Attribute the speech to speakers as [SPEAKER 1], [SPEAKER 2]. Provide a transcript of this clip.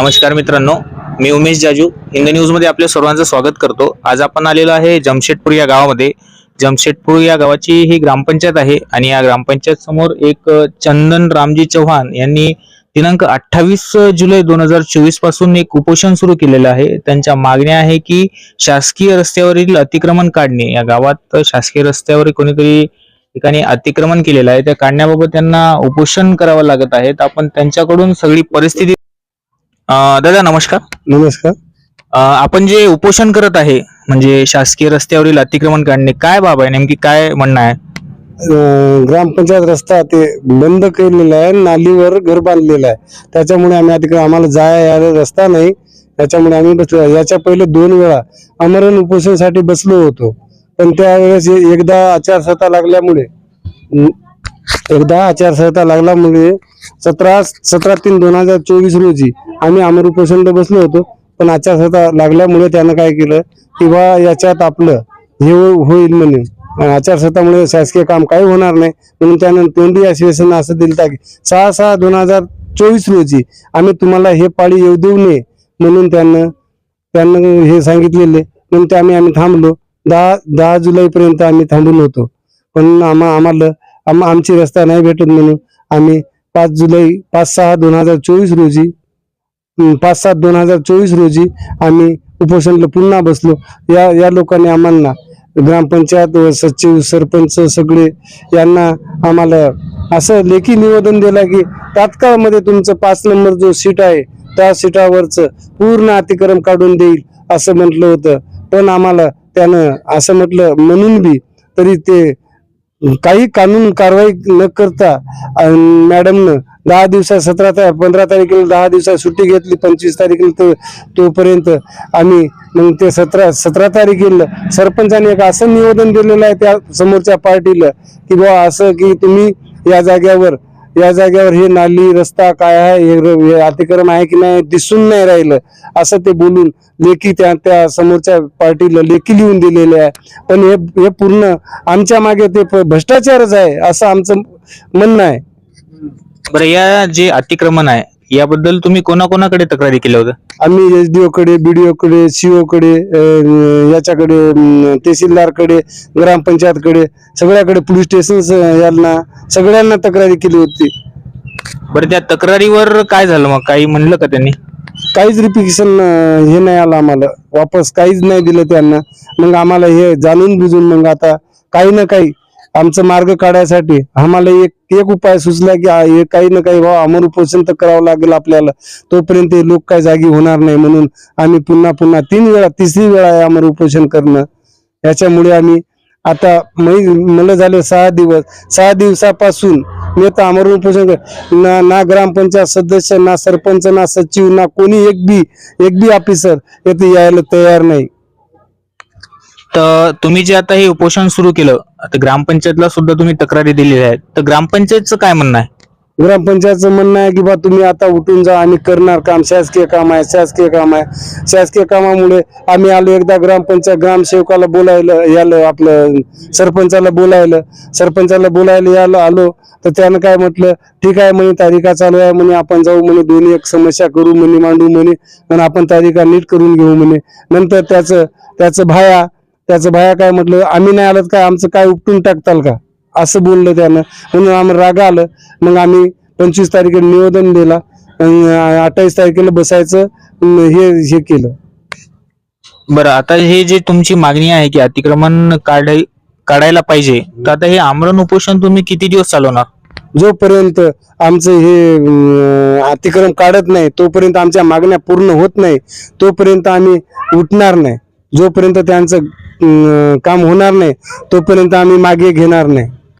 [SPEAKER 1] नमस्कार मित्रांनो मी उमेश जाजू. हिंद न्यूजमध्ये आपल्या सर्वांचं स्वागत करतो. आज आपण आलेलो आहे जमशेदपूर या गावामध्ये. जमशेदपूर या गावाची ही ग्रामपंचायत आहे आणि या ग्रामपंचायत समोर एक चंदन रामजी चव्हाण यांनी दिनांक अठ्ठावीस जुलै दोन हजार चोवीसपासून एक उपोषण सुरू केलेलं आहे. त्यांच्या मागण्या आहे की शासकीय रस्त्यावरील अतिक्रमण काढणे. या गावात शासकीय रस्त्यावर कोणीतरी ठिकाणी अतिक्रमण केलेलं आहे. त्या काढण्याबाबत त्यांना उपोषण करावं लागत आहे. आपण त्यांच्याकडून सगळी परिस्थिती अं, दादा नमस्कार.
[SPEAKER 2] नमस्कार.
[SPEAKER 1] अं, आपण जे उपोषण करत आहे म्हणजे शासकीय रस्त्यावरील अतिक्रमण काढणे काय बाब आहे? नेमकी काय म्हणणं आहे?
[SPEAKER 2] अं, ग्रामपंचायत रस्ता ते बंद केलेला आहे नालीवर घर बांधलेलं आहे. त्याच्यामुळे आम्ही आता काही आम्हाला जाया यायला रस्ता नाही. त्याच्यामुळे आम्ही बसलो याच्या पहिले दोन वेळा अमरण उपोषणासाठी बसलो होतो. पण त्यावेळेस ए- एकदा आचारसंहिता लागल्यामुळे अं, एकदा आचारसंहिता लागल्यामुळे म्हणजे सतरा सतरा तीन दोन हजार चोवीस रोजी आम्ही अमर उपोषणला बसलो होतो पण आचारसंहिता लागल्यामुळे त्यानं काय केलं की बा याच्यात आपलं हे हो-, होईल म्हणून आणि आचारसंहितामुळे शासकीय काम काही होणार नाही म्हणून त्यानं तोंडी अधिवेशन असं दिलं की सहा सहा दोन हजार चोवीस रोजी आम्ही तुम्हाला हे पाळी येऊ देऊ नये म्हणून त्यानं त्यांना हे सांगितलेले. म्हणून ते आम्ही आम्ही थांबलो. दहा दहा जुलैपर्यंत आम्ही थांबून होतो. पण आम्हा आम्हाला आम आमची रस्ता नाही भेटत म्हणून आम्ही पाच जुलै पाच सहा दोन हजार चोवीस रोजी पाच सात दोन हजार चोवीस रोजी आम्ही उपोषणला पुन्हा बसलो. या या लोकांनी आम्हाला ग्रामपंचायत व सचिव सरपंच सगळे यांना आम्हाला असं लेखी निवेदन दिलं की तात्काळमध्ये तुमचं पाच नंबर जो सीट आहे त्या सीटावरचं पूर्ण अतिक्रम काढून देईल असं म्हटलं होतं. पण आम्हाला त्यानं असं म्हटलं म्हणून बी तरी ते काही कानून कारवाई न करता मॅडमनं दहा दिवसात सतरा तारीख पंधरा तारखेला दहा दिवसात सुट्टी घेतली पंचवीस तारखेला तो तोपर्यंत आम्ही मग ते सतरा सतरा तारखेला सरपंचाने एक असं निवेदन दिलेलं आहे त्या समोरच्या पार्टीला की बुवा असं की तुम्ही या जाग्यावर या जाग्यावर हे नाली रस्ता काय आहे हे अतिक्रम आहे की नाही दिसून नाही राहिलं असं ते बोलून लेखी त्या त्या समोरच्या पार्टीला लेखी लिहून दिलेले आहे. पण हे हे पूर्ण आमच्या मागे ते भ्रष्टाचारच आहे असं आमचं म्हणणं आहे.
[SPEAKER 1] बरं या जे अतिक्रमण आहे याबद्दल तुम्ही कोणाकोणाकडे तक्रारी केल्या होत्या?
[SPEAKER 2] आम्ही एस डी कडे बीडीओ कडे सीओ कडे अं, याच्याकडे अं, तहसीलदारकडे ग्रामपंचायतकडे सगळ्याकडे पोलीस स्टेशन यांना सगळ्यांना तक्रारी केली होती.
[SPEAKER 1] बरं त्या तक्रारीवर काय झालं मग? काही म्हणलं का त्यांनी?
[SPEAKER 2] काहीच रिपिकेशन हे नाही आलं आम्हाला. वापस काहीच नाही दिलं त्यांना. मग आम्हाला हे जाणून बुजून मग आता काही ना काही आमचं मार्ग काढायसाठी आम्हाला एक एक उपाय सुचला की काही ना काही भाव अमर उपोषण तर करावं लागेल आपल्याला. तोपर्यंत हे लोक काय जागी होणार नाही म्हणून आम्ही पुन्हा पुन्हा तीन वेळा तिसरी वेळा आहे अमर उपोषण करणं. याच्यामुळे आम्ही आता मै मला झाले सहा दिवस सहा दिवसापासून मी आता अमर उपोषण कर- ना ना ग्रामपंचायत सदस्य ना सरपंच ना सचिव ना कोणी एक बी एक बी ऑफिसर येथे यायला तयार नाही.
[SPEAKER 1] तर तुम्ही जे आता हे उपोषण सुरू केलं आता ग्रामपंचायतला सुद्धा तुम्ही तक्रारी दिलेल्या आहेत. तर ग्रामपंचायतचं काय म्हणणं आहे?
[SPEAKER 2] ग्रामपंचायतचं म्हणणं आहे की बा तुम्ही आता उठून जा आम्ही करणार काम. शासकीय काम आहे शासकीय काम आहे. शासकीय कामामुळे आम्ही आलो एकदा ग्रामपंचायत ग्रामसेवकाला बोलायला यालं आपलं सरपंचाला बोलायलं सरपंचाला बोलायला यायला आलो. तर त्यानं काय म्हटलं ठीक आहे म्हणे तारिका चालू आहे म्हणे आपण जाऊ म्हणे दोन्ही एक समस्या करू म्हणे मांडू म्हणे आणि आपण तारिका नीट करून घेऊ म्हणे. नंतर त्याचं त्याचं भाया त्याचं भाया काय म्हटलं आम्ही नाही आलं काय आमचं काय उपटून टाकताल का? असं बोललं त्यानं. म्हणून आम्हाला राग आलं. मग आम्ही पंचवीस तारखेला निवेदन दिला. अठ्ठावीस तारखेला बसायचं. हे हे केलं.
[SPEAKER 1] बरं आता हे जे तुमची मागणी आहे की अतिक्रमण काढाय काढायला पाहिजे तर आता हे आमरण उपोषण तुम्ही किती दिवस चालवणार?
[SPEAKER 2] जोपर्यंत आमचं हे अतिक्रम काढत नाही तोपर्यंत आमच्या मागण्या पूर्ण होत नाही तोपर्यंत आम्ही उठणार नाही. जोपर्यंत त्यांचं काम होणार नाही तोपर्यंत आम्ही मागे घेणार नाही.